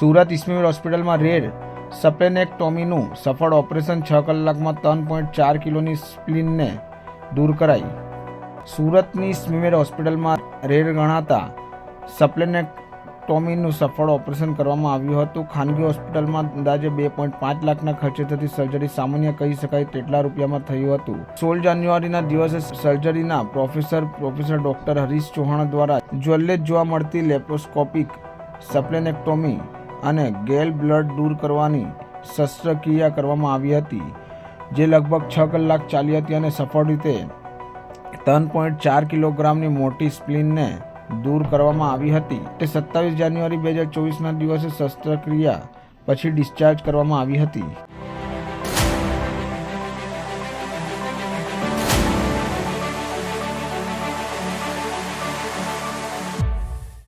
સુરત ઇસ્મીલ હોસ્પિટલમાં રેડ સપ્લેનેક્ટોમીનું સફળ ઓપરેશન છ કલાકમાં ત્રણ પોઈન્ટ ચાર કિલોની સ્પ્લિનને દૂર કરાઈ. સુરતની સ્મીમેર હોસ્પિટલમાં રેડ ગણાતા સપ્લેનેક્ટોમીનું સફળ ઓપરેશન કરવામાં આવ્યું હતું. ખાનગી હોસ્પિટલમાં અંદાજે બે પોઈન્ટ પાંચ લાખના ખર્ચે થતી સર્જરી સામાન્ય કહી શકાય તેટલા રૂપિયામાં થયું હતું. સોળ જાન્યુઆરીના દિવસે સર્જરીના professor professor doctor Harish Chauhan દ્વારા જ્વલ્લે જોવા મળતી લેપ્રોસ્કોપિક સપ્લેનેક્ટોમી અને ગેલ બ્લડ દૂર કરવાની શસ્ત્રક્રિયા કરવામાં આવી હતી, જે લગભગ છ કલાક ચાલી હતી અને સફળ રીતે ત્રણ પોઈન્ટ ચાર કિલોગ્રામની મોટી સ્પ્લિનને દૂર કરવામાં આવી હતી. તે સત્તાવીસ જાન્યુઆરી બે હજાર ચોવીસના દિવસે શસ્ત્રક્રિયા પછી ડિસ્ચાર્જ કરવામાં આવી હતી.